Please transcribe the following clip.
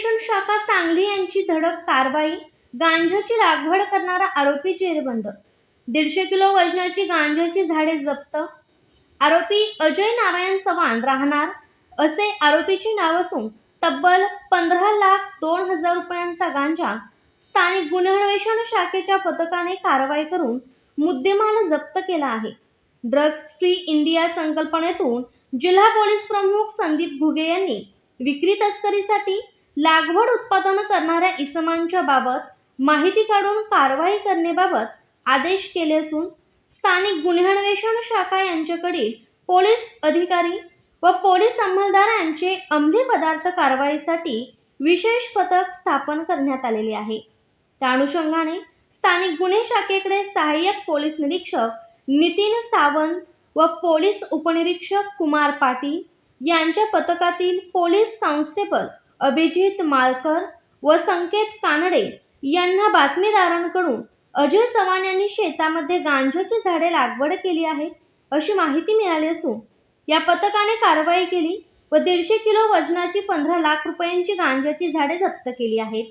अन्वेषण शाखा सांगली यांची धडक कारवाई गांजाची लागवड करणारा आरोपी जेरबंद दीडशे किलो वजनाची गांजाची झाडे जप्त आरोपी अजय नारायण चव्हाण राहणार असे आरोपीची नाव असून तब्बल पंधरा लाख दोन हजार रुपयांचा गांजा स्थानिक गुन्हे अन्वेषण शाखेच्या पथकाने कारवाई करून मुद्देमाल जप्त केला आहे. ड्रग्ज फ्री इंडिया संकल्पनेतून जिल्हा पोलीस प्रमुख संदीप घुगे यांनी विक्री तस्करीसाठी लागवड उत्पादन करणाऱ्या इसमांच्या बाबत माहिती काढून कारवाई करण्याबाबत आदेश केले असून स्थानिक गुन्हे अन्वेषण शाखा यांच्याकडील पोलीस अधिकारी व पोलीस अंमलदार यांचे अंमली पदार्थ कारवाईसाठी विशेष पथक स्थापन करण्यात आलेले आहे. त्या अनुषंगाने स्थानिक गुन्हे शाखेकडे सहाय्यक पोलीस निरीक्षक नितीन सावंत व पोलीस उपनिरीक्षक कुमार पाटील यांच्या पथकातील पोलीस कॉन्स्टेबल अभिजित मालकर व संकेत कानडे यांना बातमीदारांकडून अजय चव्हाण यांनी शेतामध्ये गांजाची झाडे लागवड केली आहे अशी माहिती मिळाली असून या पथकाने कारवाई केली व दीडशे किलो वजनाची पंधरा लाख रुपयांची गांजाची झाडे जप्त केली आहेत.